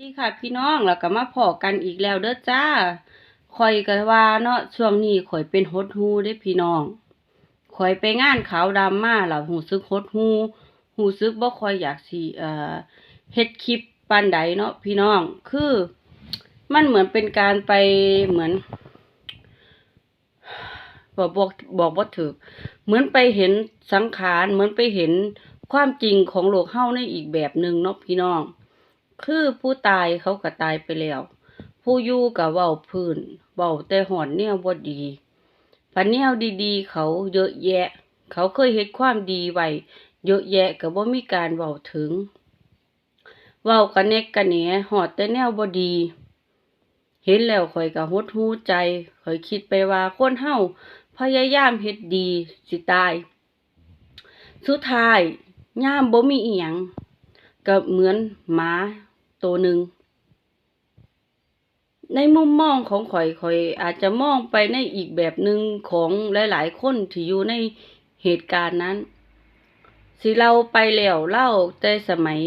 ดีค่ะพี่น้องแล้วก็มาพอกันอีกแล้วเด้อจ้าข่อยก็ว่าเนาะช่วงนี้ข่อยเป็นฮดฮูเด้พี่น้องข่อยไปงานขาวดำมาแล้วหูซึกฮดฮูหูซึกบ่ค่อยอยากสิเอ่อเฮ็ดคลิปปานใดเนาะพี่น้อง คือ มันเหมือนเป็นการไปเหมือนบอกบอกบอกบ่ถูกเหมือนไปเห็นสังขารเหมือนไปเห็นความจริงของโลกเฮาในอีกแบบหนึ่งเนาะพี่น้อง คือผู้ตายเขาก็ตายไปแล้ว ผู้อยู่ก็เว้าพื้นเว้าแต่หอนแนวบ่ดีพันแนวดีๆ เขาเยอะแยะ เขาเคยเฮ็ดความดีไว้เยอะแยะก็บ่มีการเว้าถึงเว้ากันแนกกันแหนฮอดแต่แนวบ่ดี เห็นแล้วข่อยก็หดหูใจข่อยคิดไปว่าคนเฮาพยายามเฮ็ดดีสิตาย สุดท้ายย่ามบ่มีอีหยัง ก็เหมือนหมาตัวหนึ่ง ในมุมมองของข่อยข่อยอาจจะมองไปในอีกแบบหนึ่งของหลายๆคนที่อยู่ในเหตุการณ์นั้น สิเราไปแล้วเล่าแต่สมัย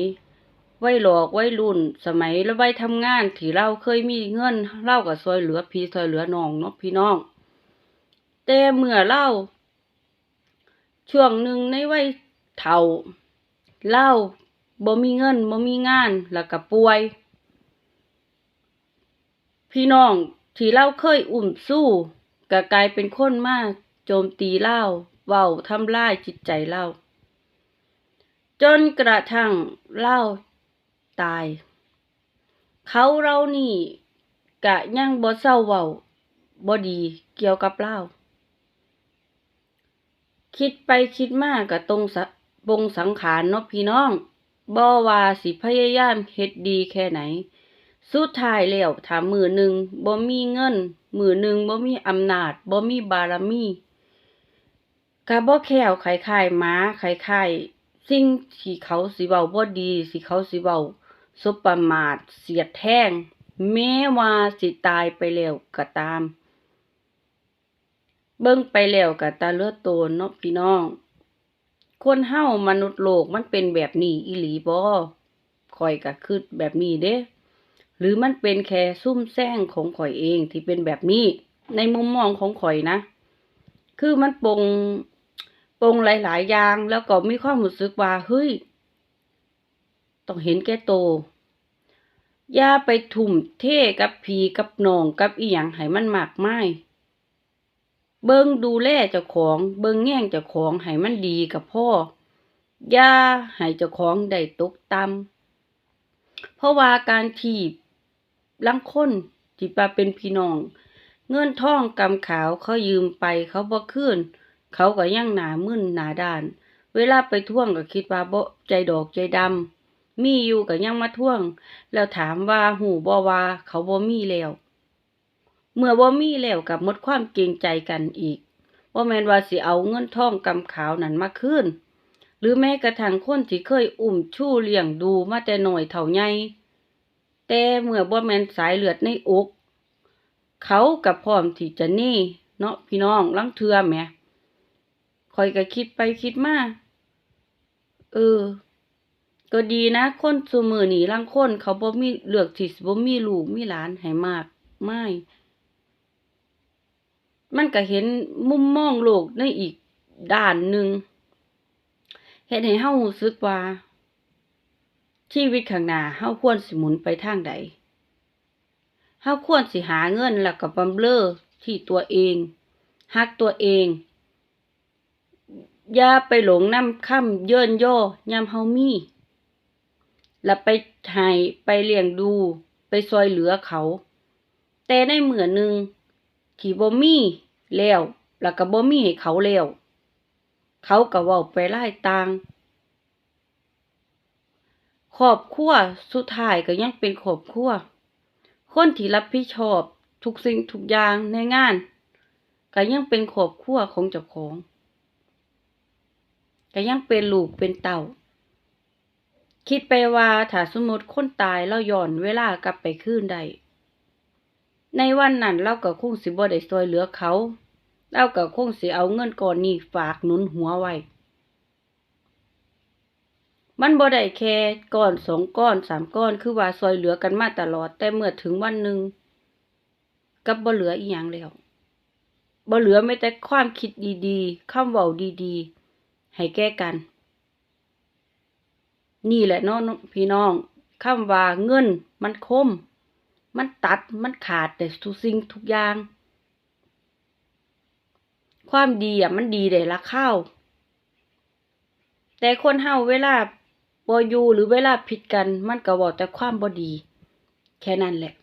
วัยหลอกวัยรุ่น สมัยและวัยทำงานที่เราเคยมีเงินเล่ากับซอยเหลือพี่ซอยเหลือน้องเนาะพี่น้อง แต่เมื่อเล่าช่วงหนึ่งในวัยเฒ่าเล่า บ่มีเงินบ่มีงานแล้วก็ป่วย พี่น้องที่เราเคยอุ่มสู้ก็กลายเป็นคนมากโจมตีเล่าเว้าทำลายจิตใจเล่า จนกระทั่งเล่าตาย เขาเรานี่กะยังบ่เศร้าเว้าบ่ดีเกี่ยวกับเล่า คิดไปคิดมากกะตรงสะปงสังขารเนาะพี่น้อง บ่ว่าสิพยายามเฮ็ดดีแค่ไหน สุดท้ายแล้วถ้ามือหนึ่งบ่มีเงิน มือหนึ่งบ่มีอำนาจบ่มีบารมีก็บ่แคล้วคล้ายๆหมาคล้ายๆสิ่งที่เขาสิเว้าบ่ดีสิเขาสิเว้าสบประมาทเสียดแทงแม้ว่าสิตายไปแล้วก็ตาม เบิ่งไปแล้วก็ตาเลือดโตนเนาะพี่น้อง คนเฮามนุษย์โลกมันเป็นแบบนี้อีหลีบ่ข่อยก็คิดแบบนี้เด้ หรือมันเป็นแค่ซุ่มแซงของข่อยเองที่เป็นแบบนี้ ในมุมมองของข่อยนะ คือมันปงปงหลาย ๆ อย่างแล้วก็มีความรู้สึกว่าเฮ้ย ต้องเห็นแก่โต อย่าไปทุ่มเทกับผีกับนองกับอีหยังให้มันมากมาย เบิ่งดูแลเจ้าของ เบิ่งแง่งเจ้าของให้มันดีกับพ่ออย่าให้เจ้าของได้ตกต่ำเพราะว่าการที่ลังคนที่ว่าเป็นพี่น้อง เงินทองกำขาวเขายืมไปเขาบ่คืนเขาก็ยังหนามึนหนาด้าน เวลาไปท่วงก็คิดว่าบ่ใจดอกใจดำมีอยู่ก็ยังมาท่วง แล้วถามว่าหูบ่ว่าเขาบ่มีแล้ว เมื่อบ่มีแล้วกับมดความเกรงใจกันอีกว่าแมนว่าสิเอาเงินทองกำขาวนั้นมาคืนหรือแม้กระทั่งคนที่เคยอุ้มชู้เลี้ยงดูมาแต่หน้อยเท่าใหญ่แต่เมื่อบ่แมนสายเลือดในอก เขากับพร้อมที่จะหนี่เนาะพี่น้องลังเทือแหมข่อยก็คิดไปคิดมาเออ ก็ดีนะ คนซุมื้อนี้ลางคนเขาบ่มีเลือกที่บ่มีลูกมีหลานให้มาก ไมาย มันก็เห็นมุมมองโลกในอีกด้านหนึ่งเฮ็ดให้เฮารู้สึกว่า ชีวิตข้างหน้าเฮาควรสิหมุนไปทางใดเฮาควรสิหาเงินแล้วก็บำเรอที่ตัวเองฮักตัวเอง อย่าไปหลงนำค่ำเยินย่อยามเฮามีแล้วไปให้ไปเลี้ยงดู ไปซอยเหลือเขา แต่ในเหมื่อหนึ่งที่บ่มี แล้วแล้วก็บ่มีให้เขาแล้ว เขาก็เว้าไปหลายต่างครอบครัวสุดท้ายก็ยังเป็นครอบครัวคนที่รับผิดชอบทุกสิ่งทุกอย่างในงานก็ยังเป็นครอบครัวของเจ้าของก็ยังเป็นลูกเป็นเต้าคิดไปว่าถ้าสมมติคนตายเราย้อนเวลากลับไปคืนได้ ในวันนั้นเราก็คงสิบ่ได้ช่วยเหลือเขา เราก็คงสิเอาเงินก้อนนี้ฝากหนุนหัวไว้ มันบ่ได้แค่ก้อนสองก้อนสามก้อนคือว่าซอยเหลือกันมาตลอด แต่เมื่อถึงวันหนึ่งก็บ่เหลืออีหยังแล้วบ่เหลือแม้แต่ความคิดดีๆคำเว้าดีๆ ให้แก้กัน นี่แหละเนาะพี่น้องคำว่าเงินมันคม มันตัดมันขาดแต่ทุกสิ่งทุกอย่าง ความดีอะมันดีแต่ละข้าวแต่คนเฮาเวลาบอยู่หรือเวลาผิดกัน มันก็เว้าแต่ความบอดี แค่นั้นแหละ